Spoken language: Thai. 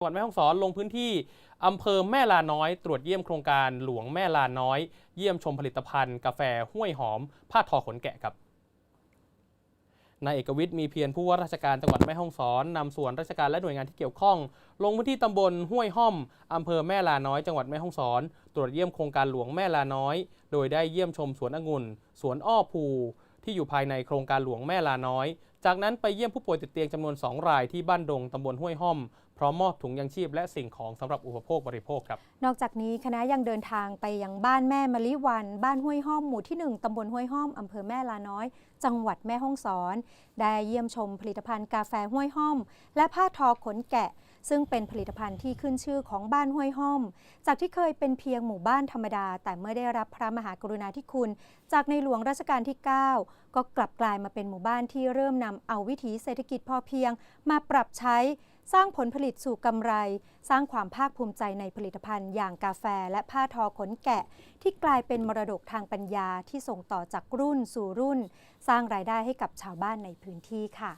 จังหวัดแม่ฮ่องสอนลงพื้นที่อำเภอแม่ลาน้อย ตรวจเยี่ยมโครงการหลวงแม่ลาน้อย เยี่ยมชมผลิตภัณฑ์ กาแฟห้วยหอม ผ้าทอขนแกะครับนายเอกวิทย์มีเพียรผู้ว่าราชการจังหวัดแม่ฮ่องสอนนำส่วนราชการและหน่วยงานที่เกี่ยวข้อง ลงพื้นที่ตำบลห้วยห้อมอำเภอแม่ลาน้อยจังหวัดแม่ฮ่องสอน ตรวจเยี่ยมโครงการหลวงแม่ลาน้อย โดยได้เยี่ยมชมสวนองุ่น สวนอ้อภู ที่อยู่ภายในโครงการหลวงแม่ลาน้อย จากนั้นไปเยี่ยมผู้ป่วยติดเตียงจำนวน 2 รายที่บ้านดงตำบลห้วยห้อม พร้อมมอบถุงยังชีพและสิ่งของสำหรับอุปโภคบริโภคครับ นอกจากนี้คณะยังเดินทางไปยังบ้านแม่มะลิวัน บ้านห้วยห้อมหมู่ที่ 1ตำบลห้วยห้อมอำเภอแม่ลาน้อย จังหวัดแม่ฮ่องสอน ได้เยี่ยมชมผลิตภัณฑ์กาแฟห้วยห้อม และผ้าทอขนแกะ ซึ่งเป็นผลิตภัณฑ์ที่ขึ้นชื่อของบ้านห้วยห้อม จากที่เคยเป็นเพียงหมู่บ้านธรรมดา แต่เมื่อได้รับพระมหากรุณาธิคุณ จากในหลวงรัชกาลที่ 9 ก็กลับกลายมาเป็นหมู่บ้านที่เริ่มนำเอาวิถีเศรษฐกิจพอเพียง มาปรับใช้สร้างผลผลิตสู่กำไร สร้างความภาคภูมิใจในผลิตภัณฑ์ อย่างกาแฟและผ้าทอขนแกะ ที่กลายเป็นมรดกทางปัญญาที่ส่งต่อจากรุ่นสู่รุ่น สร้างรายได้ให้กับชาวบ้านในพื้นที่ค่ะ